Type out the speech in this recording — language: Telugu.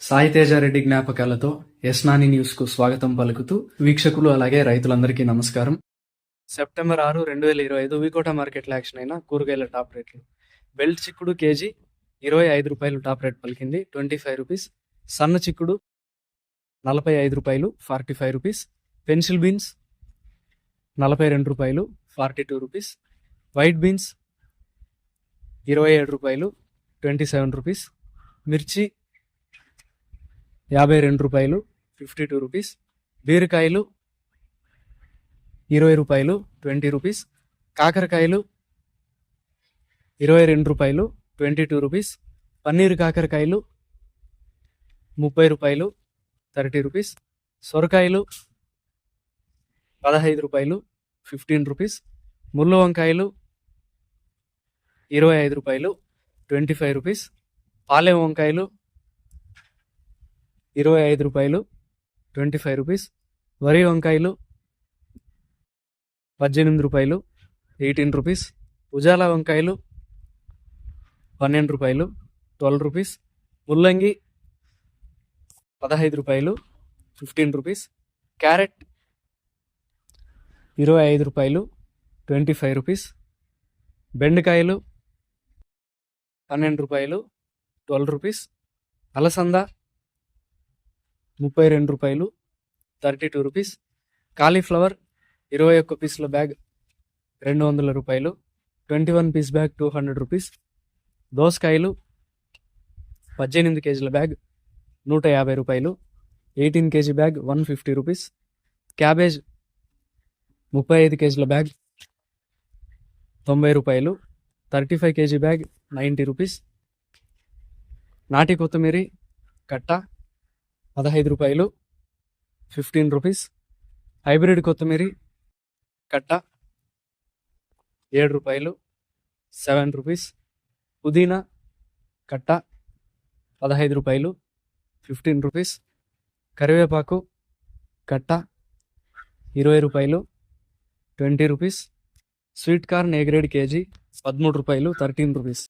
సాయితేజారెడ్డి జ్ఞాపకాలతో యస్నాని న్యూస్కు స్వాగతం పలుకుతూ వీక్షకులు అలాగే రైతులందరికీ నమస్కారం. సెప్టెంబర్ ఆరు రెండు వేల ఇరవై ఐదు వికోట మార్కెట్లో యాక్షన్ అయిన కూరగాయల టాప్ రేట్లు. బెల్ట్ చిక్కుడు కేజీ ఇరవై ఐదు రూపాయలు టాప్ రేట్ పలికింది ట్వంటీ ఫైవ్ రూపీస్. సన్న చిక్కుడు నలభై ఐదు రూపాయలు forty five rupees. Pencil beans నలభై రెండు రూపాయలు forty two rupees. White beans ఇరవై ఏడు రూపాయలు ట్వంటీ సెవెన్ రూపీస్. మిర్చి యాభై రెండు రూపాయలు ఫిఫ్టీ టూ రూపీస్ బీరకాయలు ఇరవై రూపాయలు ట్వంటీ రూపీస్ కాకరకాయలు ఇరవై రెండు రూపాయలు ట్వంటీ టూ రూపీస్ పన్నీర్ కాకరకాయలు ముప్పై రూపాయలు థర్టీ రూపీస్ సొరకాయలు పదహైదు రూపాయలు ఫిఫ్టీన్ రూపీస్ ముళ్ళు వంకాయలు ఇరవై ఐదు రూపాయలు ట్వంటీ ఫైవ్ రూపీస్ పాలెం వంకాయలు ఇరవై ఐదు రూపాయలు ట్వంటీ ఫైవ్ రూపీస్. వరి వంకాయలు పద్దెనిమిది రూపాయలు ఎయిటీన్ రూపీస్. ఉజాలా వంకాయలు పన్నెండు రూపాయలు ట్వెల్వ్ రూపీస్. ముల్లంగి పదహైదు రూపాయలు ఫిఫ్టీన్ రూపీస్. క్యారెట్ ఇరవై ఐదు రూపాయలు ట్వంటీ ఫైవ్ రూపీస్. బెండకాయలు పన్నెండు రూపాయలు ట్వెల్వ్ రూపీస్. అలసంద ముప్పై రెండు రూపాయలు థర్టీ టూ రూపీస్ కాలీఫ్లవర్ ఇరవై ఒక్క పీసుల బ్యాగ్ రెండు వందల రూపాయలు. Twenty one piece bag two hundred rupees దోసకాయలు పద్దెనిమిది కేజీల బ్యాగ్ నూట యాభై రూపాయలు. Eighteen kg bag one fifty rupees cabbage ముప్పై ఐదు కేజీల బ్యాగ్ తొంభై రూపాయలు. Thirty five kg bag ninety rupees నాటి కొత్తిమీర కట్ట పదహైదు రూపాయలు ఫిఫ్టీన్ రూపీస్. హైబ్రిడ్ కొత్తిమీర కట్ట ఏడు రూపాయలు సెవెన్ రూపీస్. పుదీనా కట్ట పదహైదు రూపాయలు ఫిఫ్టీన్ రూపీస్. కరివేపాకు కట్ట ఇరవై రూపాయలు twenty rupees. Sweet corn A grade kg పదమూడు రూపాయలు థర్టీన్ రూపీస్.